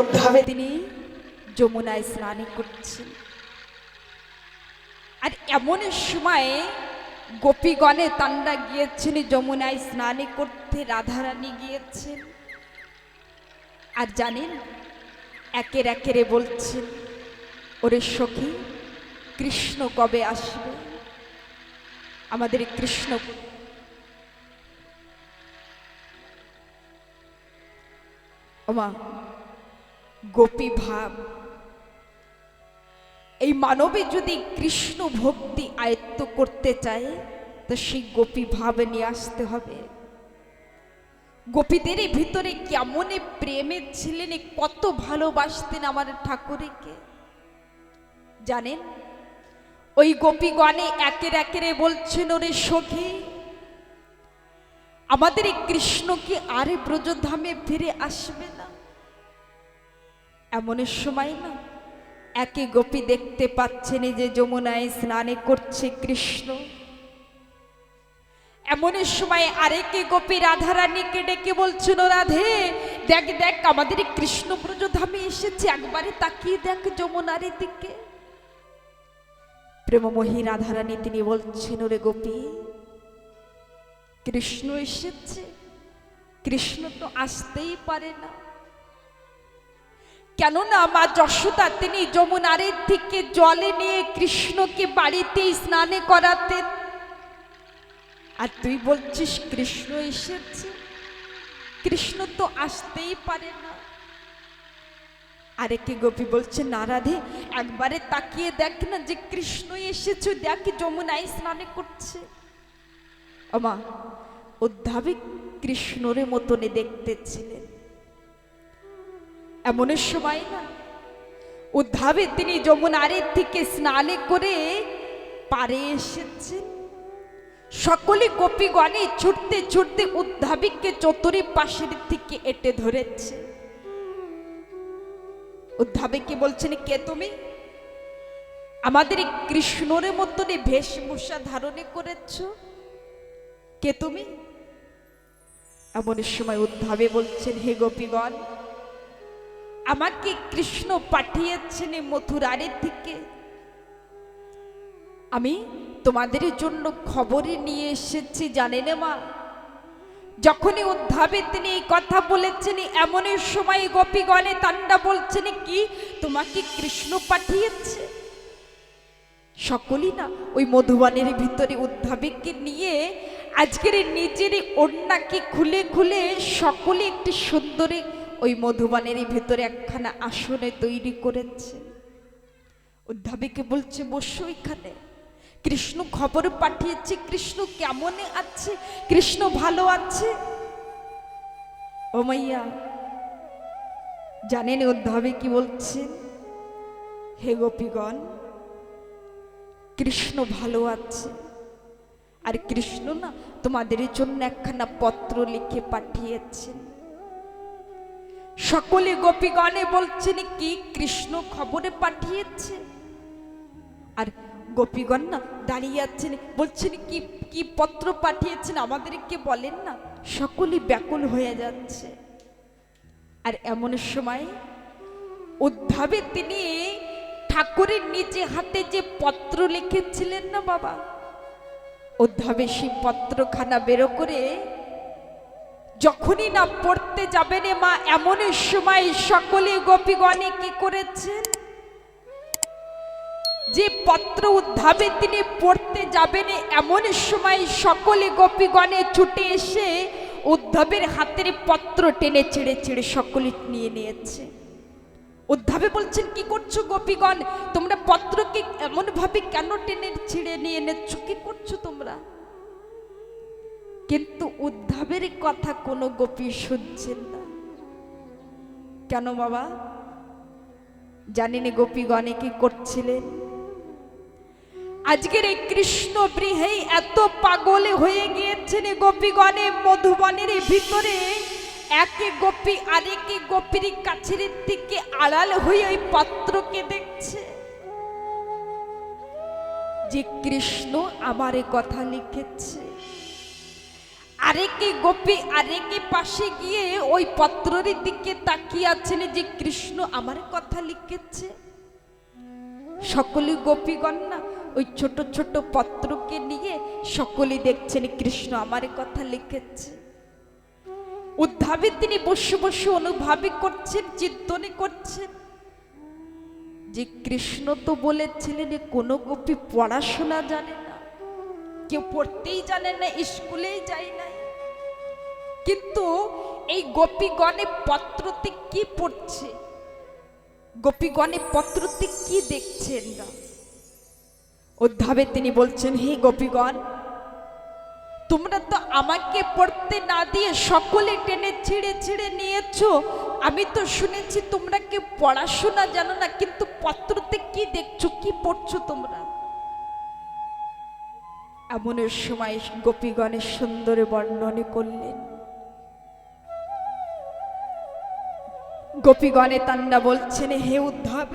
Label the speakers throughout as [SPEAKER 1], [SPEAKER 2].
[SPEAKER 1] উদ্ধাবে তিনি যমুনায় স্নান করছেন আর এমন সময় গোপীগণে তান্ডা গিয়েছেন যমুনায় স্নানে করতে রাধারানী গিয়েছেন আর জানেন একের একেরে বলছেন ওরে সখী কৃষ্ণ কবে আসবে আমাদের কৃষ্ণ ওমা গোপী ভাব এই মানবে যদি কৃষ্ণ ভক্তি আয়ত্ত করতে চায় তো সেই গোপী ভাব নিয়ে আসতে হবে গোপীদের ভিতরে কেমন প্রেমে ছিলেন কত ভালোবাসতেন আমার ঠাকুরকে জানেন ওই গোপীগণে একের একের বলছেন ওরে সখী আমাদের কৃষ্ণ কি আরে ব্রজধামে ফিরে আসবে না এমনের সময় না একে গোপী দেখতে পাচ্ছে নি যে যমুনায় স্নানে করছে কৃষ্ণ এমন সময় আরেকে গোপী রাধারানীকে ডেকে বলছিল রাধে দেখ দেখ আমাদের কৃষ্ণ ব্রজধামে এসেছে একবারে তাকিয়ে দেখ যমুনার দিকে রাধা রাধারানী তিনি বলছেন রে গোপী কৃষ্ণ এসেছে কৃষ্ণ তো আসতেই পারে না কেননা মা যশোদা তিনি যমুনারের থেকে জলে নিয়ে কৃষ্ণকে বাড়িতে স্নানে করাতেন আর তুই বলছিস কৃষ্ণ এসেছে কৃষ্ণ তো আসতেই পারে না আরেকে গোপী বলছে না রাধে একবারে তাকিয়ে দেখ না যে কৃষ্ণ এসেছে দেখ যমুনায় স্নানে করছে আমা অধ্যাবিক কৃষ্ণরে মতনে দেখতেছিলেন এমনের সময় না উদ্ধাবে তিনি যমুনারের থেকে স্নানে করে পারে এসেছেন সকলে গোপীগণে ছুটতে ছুটতে উদ্ধাবিককে চতুরি পাশের থেকে এটে ধরেছে উদ্ধাবিককে বলছেন কে তুমি আমাদের কৃষ্ণরে মতন বেশভূষা ধারণে করেছ কে তুমি এমন সময় উদ্ধাবে বলছেন হে গোপীগণ আমাকে কৃষ্ণ পাঠিয়েছেন মথুরারের থেকে আমি তোমাদের জন্য খবর নিয়ে এসেছি জানেন মা যখনই উদ্ধাবে তিনি এই কথা বলেছেন এমন সময় গোপীগণে তান্ডা বলছেন কি তোমাকে কৃষ্ণ পাঠিয়েছে সকলই না ওই মধুবানের ভিতরে উদ্ধাবেককে নিয়ে আজকের নিজেরই ওড়নাকে খুলে খুলে সকলে একটি সুন্দরী ওই মধুবানেরই ভেতরে একখানা আসনে তৈরি করেছে উদ্ধাবীকে বলছে বসো এখানে কৃষ্ণ খবর পাঠিয়েছে কৃষ্ণ কেমনে আছে কৃষ্ণ ভালো আছে ও মাইয়া জানেন উদ্ধবে কি বলছেন হে গোপীগণ কৃষ্ণ ভালো আছে আর কৃষ্ণ না তোমাদের জন্য একখানা পত্র লিখে পাঠিয়েছেন সকলে গোপীগণে বলছেন কি কৃষ্ণ খবরে পাঠিয়েছে আর গোপীগণ না দাঁড়িয়ে আছেন বলছেন কি কি পত্র পাঠিয়েছেন আমাদেরকে বলেন না সকলে ব্যাকুল হয়ে যাচ্ছে আর এমন সময় উদ্ধাবে তিনি ঠাকুরের নিজে হাতে যে পত্র লিখেছিলেন না বাবা উদ্ধাবে সেই পত্রখানা বেরো করে যখনই না পড়তে যাবেন মা এমন সময় সকলে গোপীগণে কি করেছেন যে পত্র উদ্ধাবে তিনি পড়তে যাবেন এমন সময় সকলে গোপীগণে ছুটে এসে উদ্ধবের হাতের পত্র টেনে ছেড়ে ছেড়ে সকলে নিয়ে নিয়েছে উদ্ধাবে বলছেন কি করছো গোপীগণ তোমরা পত্রকে এমনভাবে কেন টেনে ছিঁড়ে নিয়ে নিচ্ছ কি করছো তোমরা কিন্তু উদ্ধাবের কথা কোনো গোপী শুনছেন না কেন বাবা জানিনি গোপীগণে কি করছিলেন আজকের এই কৃষ্ণ বৃহেই এত পাগলে হয়ে গিয়েছেন গোপীগণে মধুবনের ভিতরে একে গোপী আরেকে গোপীর কাছের দিকে আড়াল হয়ে ওই পত্রকে দেখছে যে কৃষ্ণ আমার কথা লিখেছে আরেকে গোপী আরেকে পাশে গিয়ে ওই পত্রের দিকে তাকিয়ে আছেন যে কৃষ্ণ আমার কথা লিখেছে সকলে গোপীগণ না ওই ছোট ছোট পত্রকে নিয়ে সকলে দেখছেন কৃষ্ণ আমার কথা লিখেছে উদ্ধাবে তিনি বসে বসে অনুভাবে করছেন চিন্তনে করছেন যে কৃষ্ণ তো বলেছিলেন কোনো গোপী পড়াশোনা জানে না কেউ পড়তেই জানে না স্কুলেই যায় না কিন্তু এই গোপীগণে পত্রতে কি পড়ছে গোপীগণে পত্রতে কি দেখছেন অধ্যাবে তিনি বলছেন হে গোপীগণ তোমরা তো আমাকে পড়তে না দিয়ে সকলে টেনে ছিঁড়ে ছিঁড়ে নিয়েছ আমি তো শুনেছি তোমরা কি পড়াশোনা জানো না কিন্তু পত্রতে কি দেখছো কি পড়ছো তোমরা এমনের সময় গোপীগণের সুন্দর বর্ণনে করলেন গোপীগণে তান্ডা বলছেন হে উদ্ধব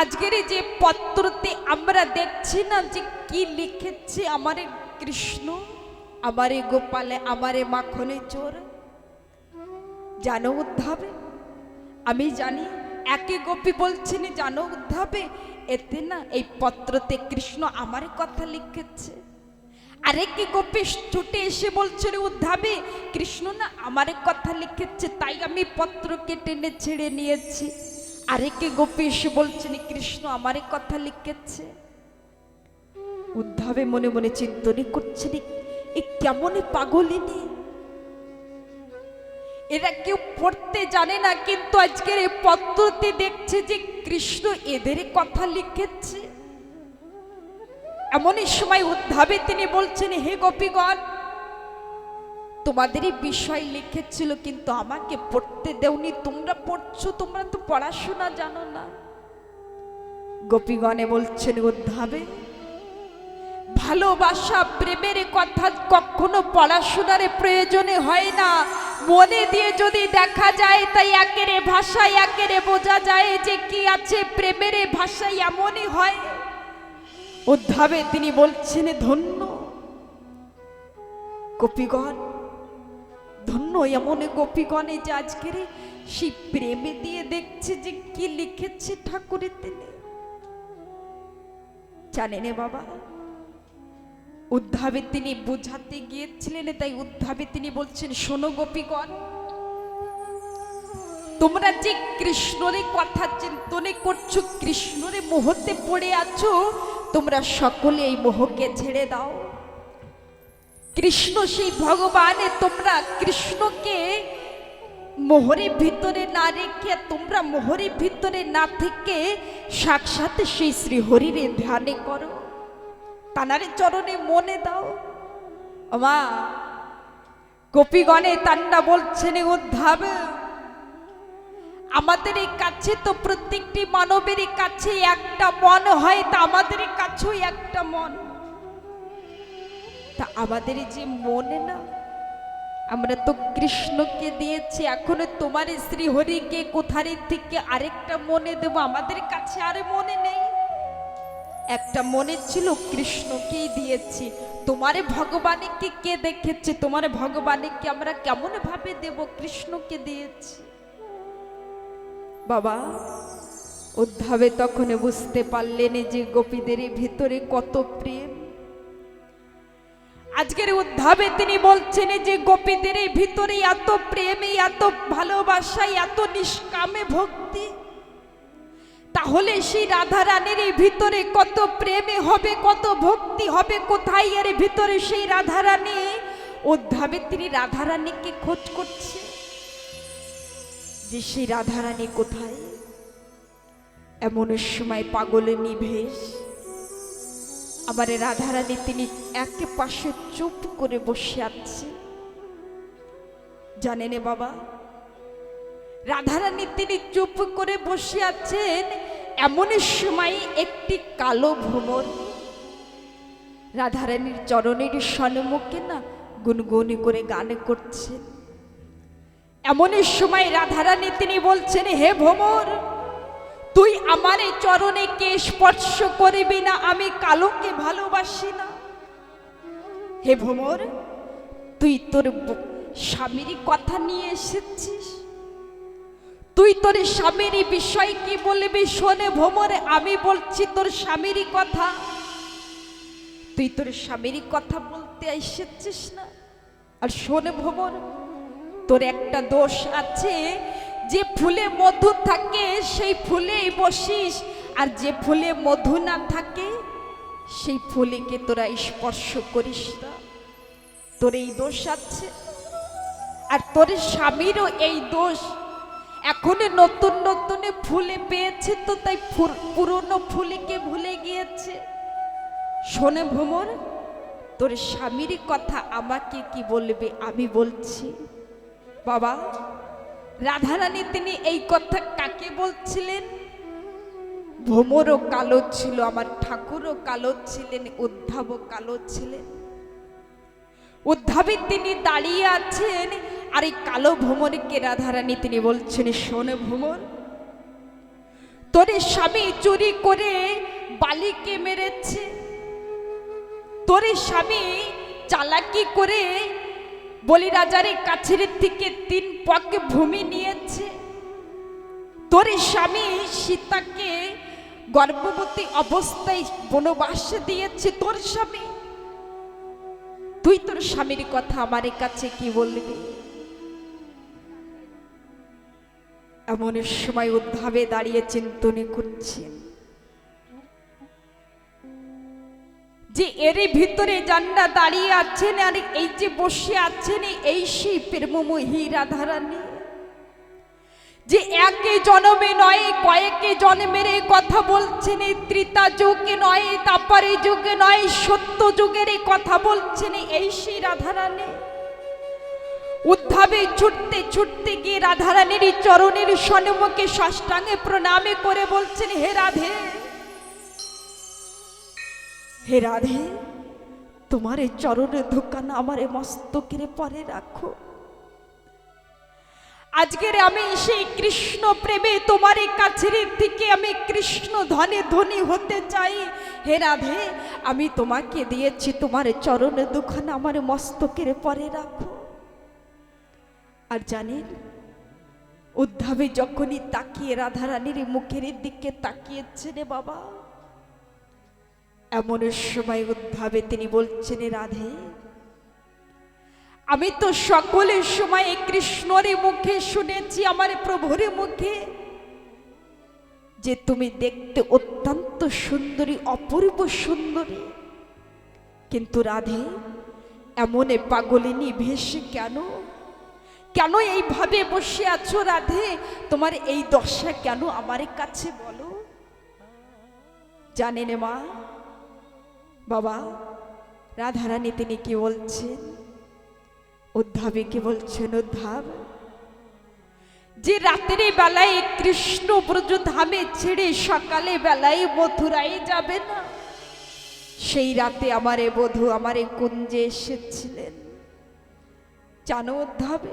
[SPEAKER 1] আজকের যে পত্রতে আমরা দেখছি না যে কি লিখেছে আমারে কৃষ্ণ আমারে গোপালে আমারে মাখনে চোর জানো উদ্ধাবে আমি জানি একে গোপী বলছেন জানো উদ্ধাবে এতে না এই পত্রতে কৃষ্ণ আমারে কথা লিখেছে কি গোপেশ ছুটে এসে বলছে রে উদ্ধাবে কৃষ্ণ না আমার কথা লিখেছে তাই আমি পত্রকে টেনে ছেড়ে নিয়েছি আরেকটি গোপেশ বলছেন কৃষ্ণ আমার কথা লিখেছে উদ্ধাবে মনে মনে করছে রে এ কেমন পাগলিনী এরা কেউ পড়তে জানে না কিন্তু আজকের এই পত্রতে দেখছে যে কৃষ্ণ এদের কথা লিখেছে এমনই সময় উদ্ধাবে তিনি বলছেন হে গোপীগণ তোমাদেরই বিষয় লিখেছিল কিন্তু আমাকে পড়তে দেওনি তোমরা পড়ছো তোমরা তো পড়াশোনা জানো না গোপীগণে বলছেন উদ্ধাবে ভালোবাসা প্রেমের কথা কখনো পড়াশোনার প্রয়োজনে হয় না মনে দিয়ে যদি দেখা যায় তাই একেরে ভাষায় একেরে বোঝা যায় যে কি আছে প্রেমের ভাষায় এমনই হয় উদ্ধাবে তিনি বলছেন ধন্য গোপীগণ ধন্য এমন গোপীগণে যে আজকের সেই প্রেমে দিয়ে দেখছে যে কি লিখেছে ঠাকুরের তিনি জানেন বাবা উদ্ধাবে তিনি বোঝাতে গিয়েছিলেন তাই উদ্ধাবে তিনি বলছেন শোনো গোপীগণ তোমরা যে কৃষ্ণরে কথা চিন্তনে করছো কৃষ্ণরে মুহূর্তে পড়ে আছো তোমরা সকলে এই মোহকে ছেড়ে দাও কৃষ্ণ সেই ভগবানে তোমরা কৃষ্ণকে মোহরের ভিতরে না রেখে তোমরা মোহরের ভিতরে না থেকে সাক্ষাৎ সেই শ্রীহরিরে ধ্যানে করো তানার চরণে মনে দাও আমা গোপীগণে তান্না বলছেন উদ্ধাবে আমাদের এই কাছে তো প্রত্যেকটি মানবের কাছে একটা মন হয় তা আমাদের কাছেও একটা মন তা আমাদের যে মনে না আমরা তো কৃষ্ণকে দিয়েছি এখনো তোমার শ্রী হরিকে কোথারি থেকে আরেকটা মনে দেব আমাদের কাছে আর মনে নেই একটা মনে ছিল কৃষ্ণকেই দিয়েছি তোমারে ভগবানকে কে দেখেছে তোমার ভগবানকে আমরা কেমনভাবে দেব কৃষ্ণকে দিয়েছি বাবা উদ্ধাবে তখন বুঝতে পারলেন যে গোপীদের ভিতরে কত প্রেম আজকের উদ্ধাবে তিনি বলছেন যে গোপীদের ভিতরে এত প্রেম এত ভালোবাসা এত নিষ্কামে ভক্তি তাহলে সেই রাধা রানীর ভিতরে কত প্রেমে হবে কত ভক্তি হবে কোথায় এর ভিতরে সেই রাধা রানী উদ্ধাবে তিনি রাধা রানীকে খোঁজ করছে যে সেই রাধারানী কোথায় এমন সময় পাগলে নিভেষ আবার রাধারানী তিনি একে পাশে চুপ করে বসে আছে জানেন বাবা রাধারানী তিনি চুপ করে বসে আছেন এমন সময় একটি কালো ভ্রমণ রাধারানীর চরণের সন্মুখে না গুনগুন করে গান করছেন এমন সময় রাধারানী তিনি বলছেন হে ভোমর তুই আমার চরণে কে স্পর্শ করিবি না আমি কালোকে ভালোবাসি না হে ভ্রমর তুই তোর স্বামীর কথা নিয়ে এসেছিস তুই তোর স্বামীর বিষয় কি বলবি শোনে ভোমর আমি বলছি তোর স্বামীর কথা তুই তোর স্বামীর কথা বলতে এসেছিস না আর শোনে ভোমর তোর একটা দোষ আছে যে ফুলে মধু থাকে সেই ফুলেই বসিস আর যে ফুলে মধু না থাকে সেই ফুলেকে তোরা স্পর্শ করিস না তোর এই দোষ আছে আর তোর স্বামীরও এই দোষ এখন নতুন নতুন ফুলে পেয়েছে তো তাই পুরনো ফুলেকে ভুলে গিয়েছে শোনে ভ্রমণ তোর স্বামীর কথা আমাকে কি বলবে আমি বলছি বাবা রাধারানী তিনি এই কথা কাকে বলছিলেন ভ্রমরও কালো ছিল আমার ঠাকুরও কালো ছিলেন উদ্ধাবও কালো ছিলেন উদ্ধাবে তিনি দাঁড়িয়ে আছেন আর এই কালো ভ্রমরকে রাধারানী তিনি বলছেন শোনে ভ্রমর তোর স্বামী চুরি করে বালিকে মেরেছে তোর স্বামী চালাকি করে বলি রাজারে কাছের থেকে তিন পক ভূমি নিয়েছে তোর স্বামী সীতাকে গর্ভবতী অবস্থায় বনবাস দিয়েছে তোর স্বামী তুই তোর স্বামীর কথা আমার কাছে কি বলবি এমন সময় উদ্ধাবে দাঁড়িয়ে চিন্তনে করছেন যে এরই ভিতরে জান্না দাঁড়িয়ে আছেন আর এই যে বসে আছেন এই সেই প্রেমময়ী রাধারানী যে একে জনমে নয় কয়েকে জন্মের কথা বলছেন এই ত্রিতা যুগে নয় তাপারে যুগে নয় সত্য যুগের কথা বলছেন এই সেই রাধারানী উদ্ধাবে ছুটতে ছুটতে গিয়ে রাধারানীর চরণের সন্মুখে সাষ্টাঙ্গে প্রণামে করে বলছেন হে রাধে হে রাধে তোমার এই চরণের দোকান আমার এই মস্তকের পরে রাখো আজকের আমি সেই কৃষ্ণ প্রেমে তোমার এই কাছের দিকে আমি কৃষ্ণ ধনে ধনী হতে চাই হে রাধে আমি তোমাকে দিয়েছি তোমার চরণে দুখান আমার মস্তকের পরে রাখো আর জানেন উদ্ধাবে যখনই তাকিয়ে রাধারানীর মুখের দিকে তাকিয়েছে রে বাবা এমন সময় উদ্ভাবে তিনি বলছেন রাধে আমি তো সকলের সময় কৃষ্ণরে মুখে শুনেছি আমার প্রভুর মুখে যে তুমি দেখতে অত্যন্ত সুন্দরী অপূর্ব সুন্দরী কিন্তু রাধে এমনে পাগলিনী ভেসে কেন কেন এইভাবে বসে আছো রাধে তোমার এই দশা কেন আমার কাছে বলো জানেনে মা বাবা রাধারানী তিনি কি বলছেন উদ্ধাবে কি বলছেন উদ্ধাব যে রাত্রে বেলায় কৃষ্ণ ব্রজ ধামে ছেড়ে সকালে বেলায় বধুরাই যাবে না সেই রাতে আমারে বধু আমারে কুঞ্জে এসেছিলেন জানো উদ্ধাবে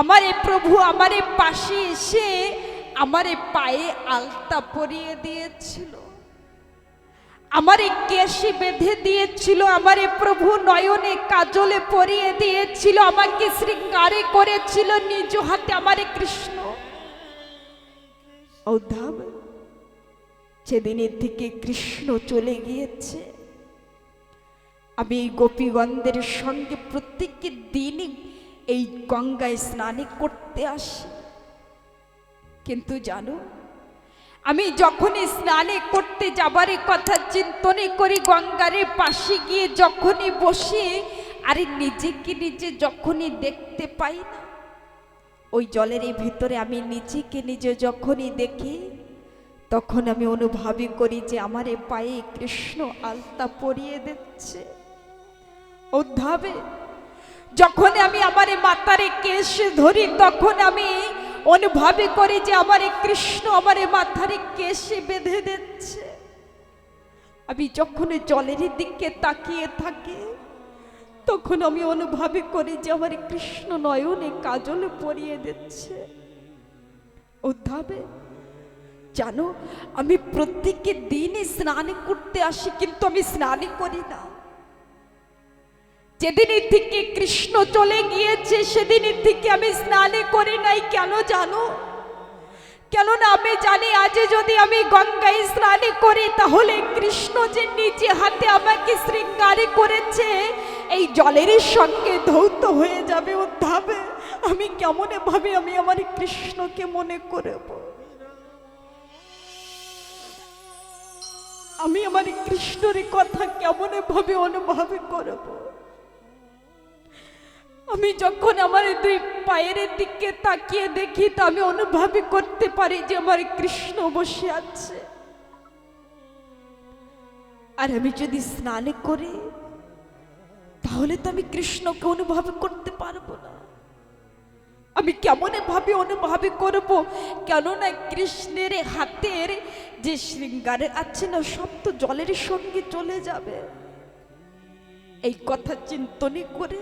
[SPEAKER 1] আমারে প্রভু আমারে পাশে এসে আমারে পায়ে আলতা পরিয়ে দিয়েছিল আমারে কেশি বেঁধে দিয়েছিল আমারে প্রভু নয়নে কাজলে পরিয়ে দিয়েছিল আমাকে শৃঙ্গারে করেছিল নিজ হাতে আমারে কৃষ্ণ উদ্ধব সেদিনের থেকে কৃষ্ণ চলে গিয়েছে আমি এই গোপীগন্ধের সঙ্গে প্রত্যেককে দিনই এই গঙ্গায় স্নানে করতে আসি কিন্তু জানো আমি যখনই স্নানে করতে যাবার কথা চিন্তনে করি গঙ্গারে পাশে গিয়ে যখনই বসি আরে নিজেকে নিজে যখনই দেখতে পাই না ওই জলের ভিতরে আমি নিজেকে নিজে যখনই দেখি তখন আমি অনুভবই করি যে আমার এ পায়ে কৃষ্ণ আলতা পরিয়ে দিচ্ছে উদ্ধাবে যখন আমি আমার মাতারে কেশ ধরি তখন আমি অনুভবে করে যে আমার এই কৃষ্ণ আমার এই মাথার কেশে বেঁধে দিচ্ছে আমি যখন জলের দিকে তাকিয়ে থাকি তখন আমি অনুভবে করি যে আমার কৃষ্ণ নয়নে কাজল পরিয়ে দিচ্ছে উদ্ধাবে জানো আমি প্রত্যেককে দিনই স্নান করতে আসি কিন্তু আমি স্নানই করি না যেদিনের থেকে কৃষ্ণ চলে গিয়েছে সেদিনের থেকে আমি স্নানে করি নাই কেন জানো কেননা আমি জানি আজ যদি আমি গঙ্গায় স্নানে করি তাহলে কৃষ্ণ যে নিজে হাতে আমাকে শৃঙ্গারে করেছে এই জলের সঙ্গে ধৌত হয়ে যাবে উদ্ধাবে আমি কেমন ভাবে আমি আমার কৃষ্ণকে মনে করব আমি আমার কৃষ্ণের কথা কেমন ভাবে অনুভব করবো আমি যখন আমার দুই পায়ের দিকে তাকিয়ে দেখি তা আমি অনুভব করতে পারি যে আমার কৃষ্ণ বসে আছে আর আমি যদি স্নান করি তাহলে তো আমি কৃষ্ণকে অনুভব করতে পারবো না আমি কেমন ভাবে অনুভব করব কেননা কৃষ্ণের হাতের যে শৃঙ্গার আছে না সব তো জলের সঙ্গে চলে যাবে এই কথা চিন্তনী করে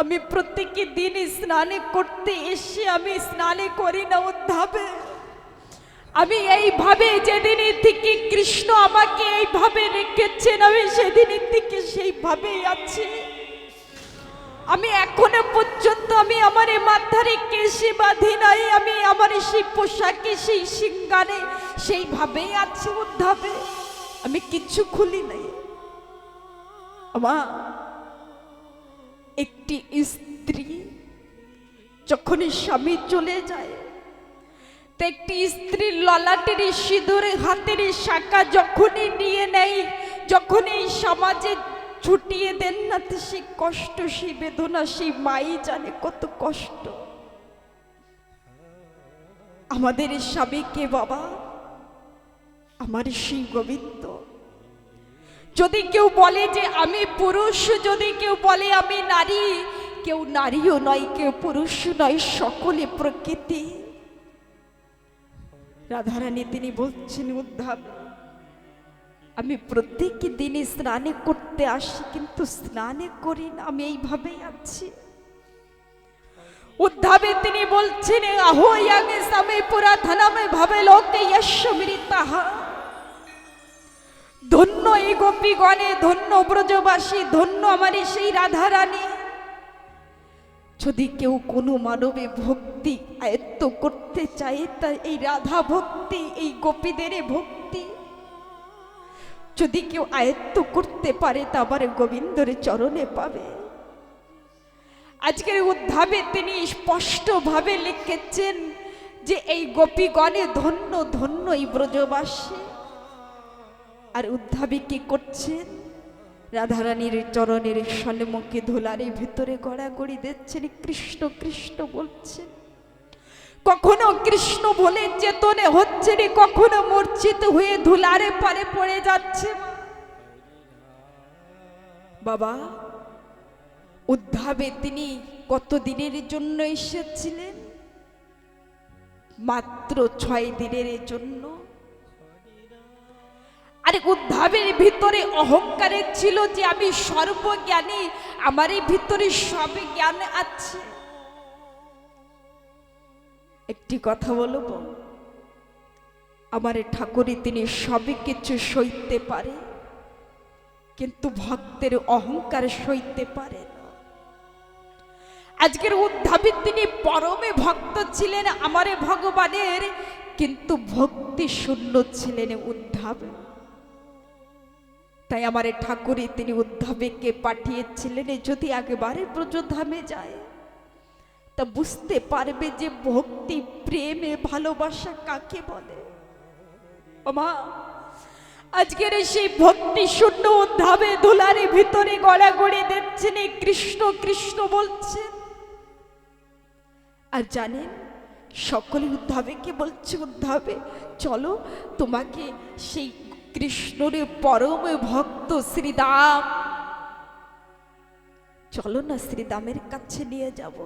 [SPEAKER 1] আমি প্রত্যেক দিন স্নানে করতে এসে আমি স্নানে করি না উদ্ধাবে আমি এইভাবে যেদিনের থেকে কৃষ্ণ আমাকে এইভাবে রেখেছেন আমি সেদিনের থেকে সেইভাবেই আছি আমি এখনো পর্যন্ত আমি আমার এই মাথারে কেসে বাঁধি নাই আমি আমার সেই পোশাকে সেই সিঙ্গারে সেইভাবেই আছি উদ্ধাবে আমি কিচ্ছু খুলি নাই আমার একটি স্ত্রী যখনই স্বামী চলে যায় তো একটি স্ত্রীর ললাটের সিঁদুর হাতের শাখা যখনই নিয়ে নেয় যখনই সমাজে ছুটিয়ে দেন না তো সেই কষ্ট সেই বেদনা সেই মাই জানে কত কষ্ট আমাদের স্বামীকে বাবা আমার সেই গোবিন্দ যদি কেউ বলে যে আমি পুরুষ যদি কেউ বলে আমি নারী কেউ নারীও নয় কেউ পুরুষ নয় সকলে প্রকৃতি রাধারানী তিনি বলছেন উদ্ধাব আমি প্রত্যেক দিনই স্নানে করতে আসি কিন্তু স্নানে করি না আমি এইভাবেই আছি উদ্ধাবে তিনি বলছেন আহ ইয়াগে সামে পুরা ধনামে ভাবে লোকে যশ মৃতাহা ধন্য এই গোপীগণে ধন্য ব্রজবাসী ধন্য আমার সেই রাধা রানী যদি কেউ কোনো মানবে ভক্তি আয়ত্ত করতে চায় তা এই রাধা ভক্তি এই গোপীদের ভক্তি যদি কেউ আয়ত্ত করতে পারে তা আবার গোবিন্দর চরণে পাবে আজকের উদ্ধাবে তিনি স্পষ্টভাবে লিখেছেন যে এই গোপীগণে ধন্য ধন্য এই ব্রজবাসী আর উদ্ধাবি কি করছেন রাধারানীর চরণের সন্মুখে ধোলারে ভিতরে গড়াগড়ি দিচ্ছেন কৃষ্ণ কৃষ্ণ বলছেন কখনো কৃষ্ণ বলে চেতনে হচ্ছে রে কখনো মূর্ছিত হয়ে ধুলারে পারে পড়ে যাচ্ছে বাবা উদ্ধাবে তিনি কত দিনের জন্য এসেছিলেন মাত্র ছয় দিনের জন্য আর উদ্ভাবের ভিতরে অহংকারের ছিল যে আমি সর্বজ্ঞানী আমার এই ভিতরে সব জ্ঞান আছে একটি কথা বলব আমার ঠাকুরই তিনি সবই কিছু সইতে পারে কিন্তু ভক্তের অহংকার সইতে পারে আজকের উদ্ধাবে তিনি পরমে ভক্ত ছিলেন আমারে ভগবানের কিন্তু ভক্তি শূন্য ছিলেন উদ্ধাবে তাই আমার ঠাকুরই তিনি উদ্ধবেকে পাঠিয়েছিলেন যদি একেবারে প্রযোধামে যায় তা বুঝতে পারবে যে ভক্তি প্রেমে ভালোবাসা কাকে বলে ওমা আজকের সেই ভক্তি শূন্য উদ্ধাবে দুলারি ভিতরে গড়ে দিচ্ছেন এই কৃষ্ণ কৃষ্ণ বলছে আর জানেন সকলে উদ্ধাবেকে বলছে উদ্ধাবে চলো তোমাকে সেই কৃষ্ণর পরম ভক্ত শ্রীদাম চলো না শ্রীদামের কাছে নিয়ে যাব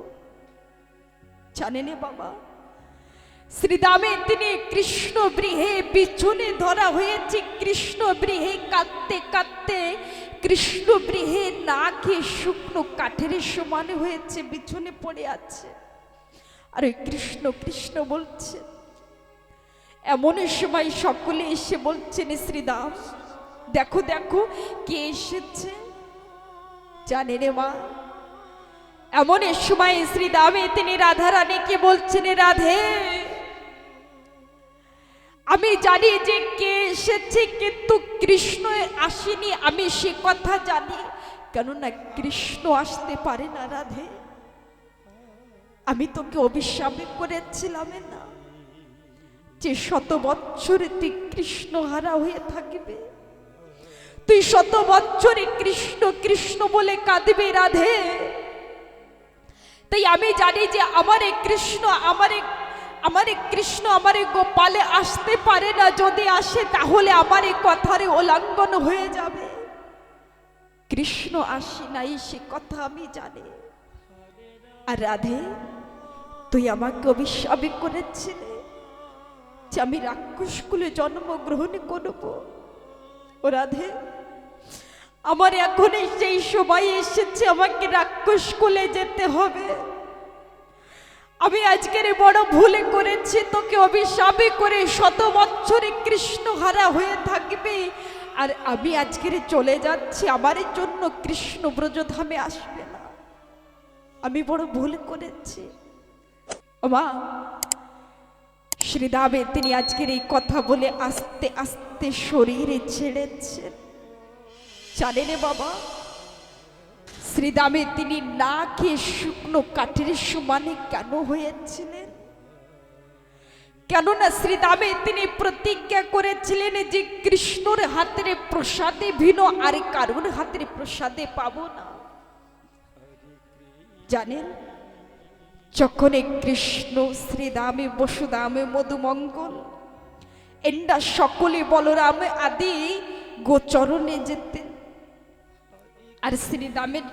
[SPEAKER 1] জানেনি বাবা শ্রীদামে তিনি কৃষ্ণ বৃহে বিছুনে ধরা হয়েছে কৃষ্ণ বৃহে কাঁদতে কাঁদতে কৃষ্ণ বৃহে না খেয়ে শুকনো কাঠের সমান হয়েছে বিছুনে পড়ে আছে আর ওই কৃষ্ণ কৃষ্ণ বলছে এমন সময় সকলে এসে বলছেন শ্রীদাস দেখো দেখো কে এসেছে জানে রে মা এমন সময় শ্রীদামে তিনি রাধা কে বলছেন রাধে আমি জানি যে কে এসেছে কিন্তু কৃষ্ণ আসেনি আমি সে কথা জানি কেননা কৃষ্ণ আসতে পারে না রাধে আমি তোকে অভিশাপ করেছিলাম না যে শত বৎসরে তুই হারা হয়ে থাকবে তুই শত বৎসরে কৃষ্ণ কৃষ্ণ বলে কাঁদবে রাধে তাই আমি জানি যে আমারে কৃষ্ণ আমারে আমারে কৃষ্ণ আমারে গোপালে আসতে পারে না যদি আসে তাহলে আমার এই কথার উল্লঙ্ঘন হয়ে যাবে কৃষ্ণ আসি নাই সে কথা আমি জানি আর রাধে তুই আমাকে অভিশাপ করেছিস যে আমি রাক্ষসকুলে জন্মগ্রহণ করব ও রাধে আমার এখনই সেই সময় এসেছে আমাকে রাক্ষসকুলে যেতে হবে আমি আজকের বড় ভুলে করেছি তোকে অভিশাপে করে শত বছরে কৃষ্ণহারা হয়ে থাকবে আর আমি আজকের চলে যাচ্ছি আমার জন্য কৃষ্ণ ব্রজধামে আসবে না আমি বড় ভুল করেছি মা দাবে তিনি আজকের এই কথা বলে আস্তে আস্তে শরীরে ছেড়েছেন জানেন বাবা শ্রীদামে তিনি না খেয়ে শুকনো কাঠের সমানে কেন হয়েছিলেন কেননা দামে তিনি প্রতিজ্ঞা করেছিলেন যে কৃষ্ণর হাতের প্রসাদে ভিন্ন আর কারুর হাতের প্রসাদে পাব না জানেন যখন এই কৃষ্ণ শ্রীদামে বসুদামে মধুমঙ্গল এন্ডা সকলে বলরামে আদি গোচরণে যেতেন আর শ্রীরামের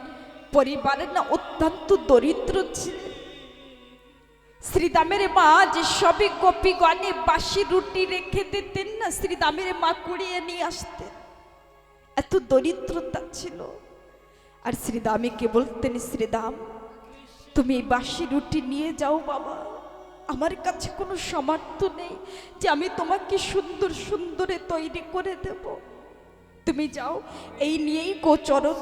[SPEAKER 1] পরিবারের না অত্যন্ত দরিদ্র ছিল শ্রীদামের মা যে কপি গোপীগণে বাসি রুটি রেখে দিতেন না শ্রীদামের মা কুড়িয়ে নিয়ে আসতেন এত দরিদ্রতা ছিল আর শ্রীদামে কে বলতেন শ্রীদাম তুমি এই বাসি রুটি নিয়ে যাও বাবা আমার কাছে কোনো সামর্থ্য নেই যে আমি তোমাকে সুন্দর সুন্দরে তৈরি করে দেব তুমি যাও এই নিয়েই গোচরণ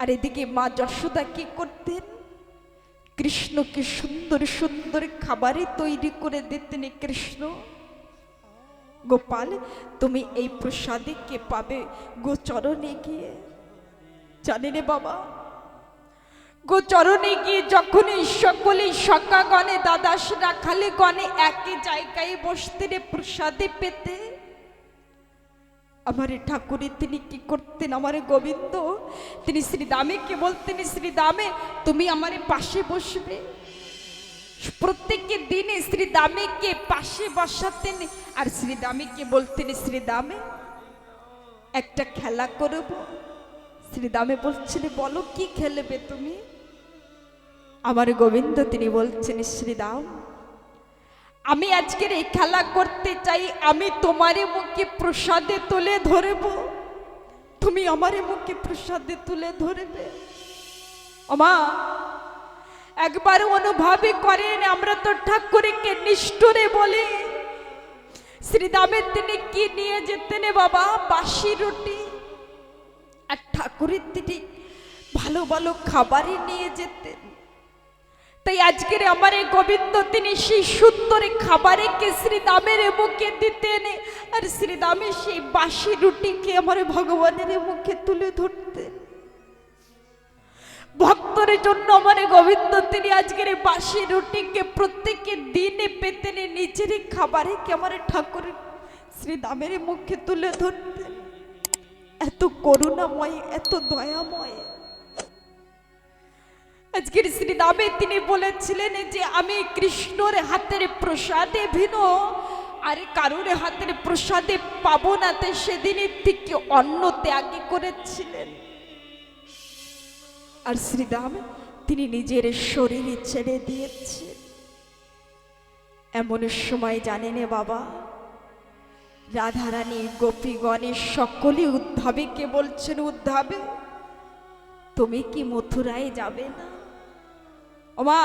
[SPEAKER 1] আর এদিকে মা যশোদা কি করতেন কৃষ্ণকে সুন্দর সুন্দর খাবারে তৈরি করে দিতেন কৃষ্ণ গোপাল তুমি এই প্রসাদে কে পাবে গোচরণে গিয়ে জানি রে বাবা গোচরণে গিয়ে যখনই সকলে গণে দাদাসরা খালি গণে একই জায়গায় বসতে রে প্রসাদে পেতে আমার ঠাকুরে তিনি কি করতেন আমার গোবিন্দ তিনি শ্রীদামে কে বলতেন শ্রীদামে তুমি আমার পাশে বসবে প্রত্যেককে দিনে শ্রীদামেকে পাশে বসাতেন আর শ্রীদামেকে বলতেন শ্রীদামে একটা খেলা করব শ্রীদামে বলছিলে বলো কি খেলবে তুমি আমার গোবিন্দ তিনি বলছেন শ্রীদাম আমি আজকের এই খেলা করতে চাই আমি তোমারে মুখে প্রসাদে তুলে ধরব তুমি আমার মুখে প্রসাদে তুলে ধরবে আমা একবার অনুভবই করেন আমরা তো ঠাকুরকে নিষ্ঠুরে বলি শ্রীদামের তিনি কি নিয়ে যেতেন বাবা বাসি রুটি আর ঠাকুরের তিনি ভালো ভালো খাবারই নিয়ে যেতেন তাই আজকের আমার এই গোবিন্দ তিনি সেই সুন্দর খাবারে কে শ্রীদামের মুখে দিতেন আর শ্রীদামের সেই বাসি রুটিকে আমার ভগবানের মুখে তুলে ধরতেন ভক্তর জন্য আমার গোবিন্দ তিনি আজকের এই বাসি রুটিকে প্রত্যেকে দিনে পেতেন নিজের খাবারে কে আমার ঠাকুর শ্রীদামের মুখে তুলে ধরতেন এত করুণাময় এত দয়াময় আজকের শ্রী দামে তিনি বলেছিলেন যে আমি কৃষ্ণর হাতের প্রসাদে ভিন আর কারোর হাতের প্রসাদে পাবো না তে সেদিনের থেকে অন্ন ত্যাগী করেছিলেন আর শ্রীদাম তিনি নিজের শরীরে ছেড়ে দিয়েছে এমন সময় জানেনে বাবা রাধারানী গোপীগণের সকলে উদ্ধাবে কে বলছেন উদ্ধাবে তুমি কি মথুরায় যাবে না ওমা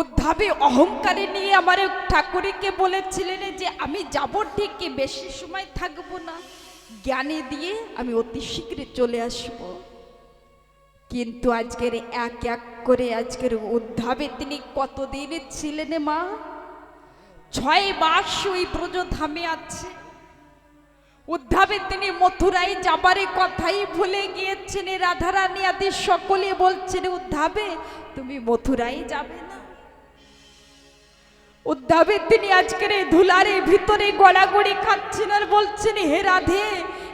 [SPEAKER 1] উদ্ধাবী অহংকারে নিয়ে আমার ঠাকুরীকে বলেছিলেন যে আমি যাব ঠিকই বেশি সময় থাকবো না জ্ঞানে দিয়ে আমি অতি শীঘ্র চলে আসব কিন্তু আজকের এক এক করে আজকের উদ্ধাবে তিনি কতদিন ছিলেন মা ছয় মাস ওই ব্রজধামে আছে উদ্ধাবে তিনি মথুরাই যাবারে কথাই ভুলে গিয়েছেন রাধারানী আদি সকলে বলছেন উদ্ধাবে তুমি মথুরাই যাবে না উদ্ধাবে তিনি আজকের এই ধুলারে ভিতরে গড়াগড়ি খাচ্ছেন আর বলছেন হে রাধে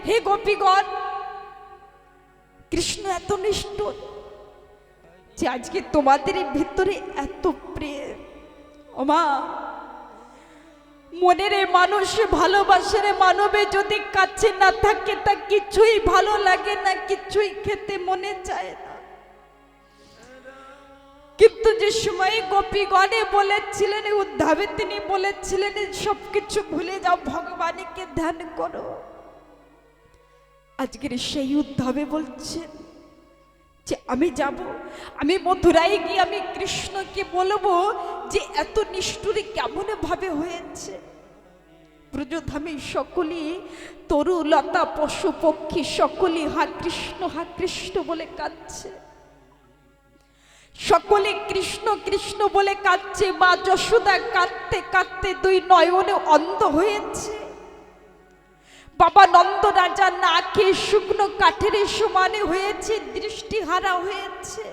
[SPEAKER 1] হে গোপীগণ কৃষ্ণ এত নিষ্ঠুর যে আজকে তোমাদের ভিতরে এত প্রেম ওমা মনের মানুষ ভালোবাসার মানবে যদি কাছে না থাকে তা কিছুই ভালো লাগে না কিছুই খেতে মনে চায় না কিন্তু যে সময় গোপীগণে বলেছিলেন উদ্ধাবে তিনি বলেছিলেন সব কিছু ভুলে যাও ভগবানকে ধ্যান করো আজকের সেই উদ্ধাবে বলছেন যে আমি যাব আমি মধুরাই গিয়ে আমি কৃষ্ণকে বলবো যে এত নিষ্ঠুরে কেমনভাবে হয়েছে ব্রজধামে সকলেই তরুলতা পশু পক্ষী সকলেই হা কৃষ্ণ হা কৃষ্ণ বলে কাঁদছে সকলে কৃষ্ণ কৃষ্ণ বলে কাঁদছে মা যশোদা কাঁদতে কাঁদতে দুই নয়নে অন্ধ হয়েছে বাবা নন্দ রাজা না খেয়ে শুকনো কাঠের সমানে হয়েছে দৃষ্টিহারা হয়েছে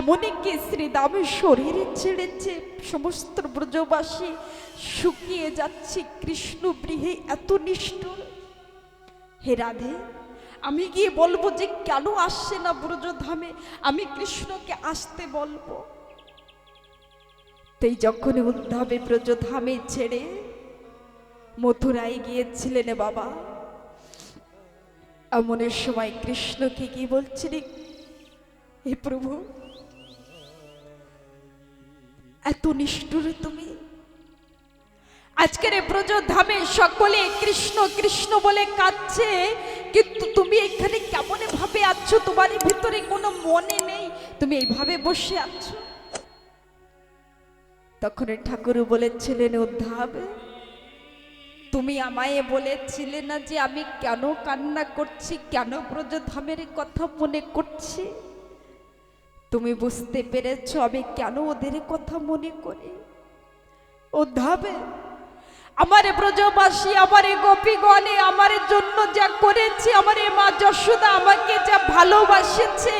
[SPEAKER 1] এমনই শ্রী দামে শরীর ছেড়েছে সমস্ত ব্রজবাসী শুকিয়ে যাচ্ছে কৃষ্ণ গৃহে এত নিষ্ঠুর হে রাধে আমি গিয়ে বলবো যে কেন আসছে না ব্রজধামে আমি কৃষ্ণকে আসতে বলবো তাই যখন উদ্ধাবে ব্রজধামে ছেড়ে মথুরায় গিয়েছিলেন বাবা এমনের সময় কৃষ্ণকে কি বলছিলেন হে প্রভু এত নিষ্ঠুর তুমি আজকের এ ধামে সকলে কৃষ্ণ কৃষ্ণ বলে কাঁদছে কিন্তু তুমি এখানে কেমন ভাবে আছো তোমার ভিতরে কোনো মনে নেই তুমি এইভাবে বসে আছো তখন ঠাকুর বলেছিলেন উদ্ধাবে তুমি আমায় বলেছিলে না যে আমি কেন কান্না করছি কেন ব্রজধামের কথা মনে করছি তুমি বুঝতে পেরেছ আমি কেন ওদের কথা মনে করি ও ধাবে আমার ব্রজবাসী আমার গোপীগণে আমার জন্য যা করেছে আমার মা যশোদা আমাকে যা ভালোবাসেছে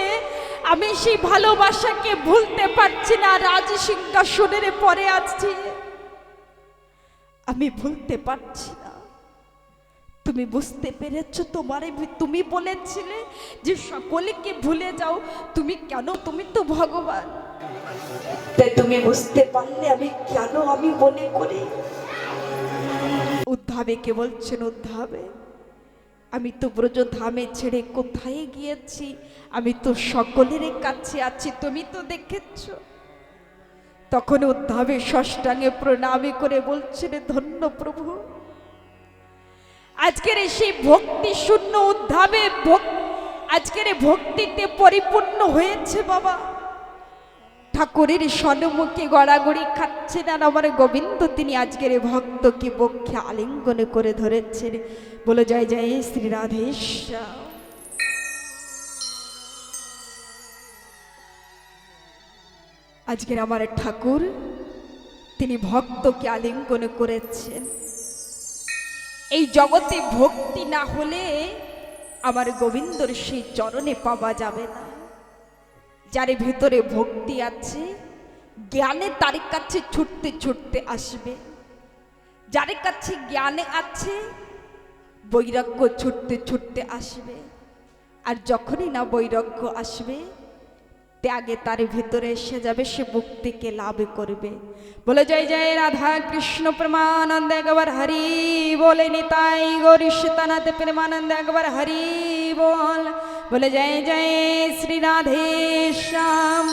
[SPEAKER 1] আমি সেই ভালোবাসাকে ভুলতে পারছি না রাজ সিংহাসনের পরে আছি আমি ভুলতে পারছি না তুমি বুঝতে পেরেছ তোমার তুমি বলেছিলে যে সকলকে ভুলে যাও তুমি কেন তুমি তো ভগবান তাই তুমি বুঝতে পারলে আমি কেন আমি মনে করি উদ্ধাবে কে বলছেন উদ্ধাবে আমি তো ব্রজ ধামে ছেড়ে কোথায় গিয়েছি আমি তো সকলের কাছে আছি তুমি তো দেখেছো তখন উদ্ধাবে ষষ্ঠাঙ্গে প্রণামী করে বলছেন ধন্য প্রভু আজকের সেই ভক্তি শূন্য উদ্ধাবে আজকের ভক্তিতে পরিপূর্ণ হয়েছে বাবা ঠাকুরের সন্মুখে গড়াগড়ি না আমার গোবিন্দ তিনি আজকের ভক্তকে বক্ষে আলিঙ্গনে করে ধরেছেন বলে জয় জয় শ্রীরাধেশ্বর আজকের আমার ঠাকুর তিনি ভক্তকে আলিঙ্গন করেছেন এই জগতে ভক্তি না হলে আমার গোবিন্দর সেই চরণে পাওয়া যাবে না যার ভিতরে ভক্তি আছে জ্ঞানে তার কাছে ছুটতে ছুটতে আসবে যার কাছে জ্ঞানে আছে বৈরাগ্য ছুটতে ছুটতে আসবে আর যখনই না বৈরাগ্য আসবে ত্যাগে তার ভিতরে এসে যাবে সে মুক্তিকে লাভ করবে বলে জয় জয় রাধা কৃষ্ণ প্রেমানন্দ একবার হরি বলে নিতাই গৌরী প্রেমানন্দ একবার হরি বল বলে জয় জয় শ্রী শ্যাম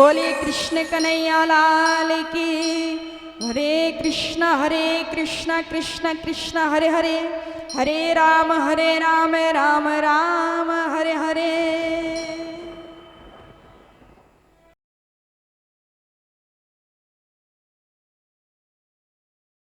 [SPEAKER 1] বলে কৃষ্ণ কানাইয়া লাল কি হরে কৃষ্ণ হরে কৃষ্ণ কৃষ্ণ কৃষ্ণ হরে হরে হরে রাম হরে রাম রাম রাম হরে হরে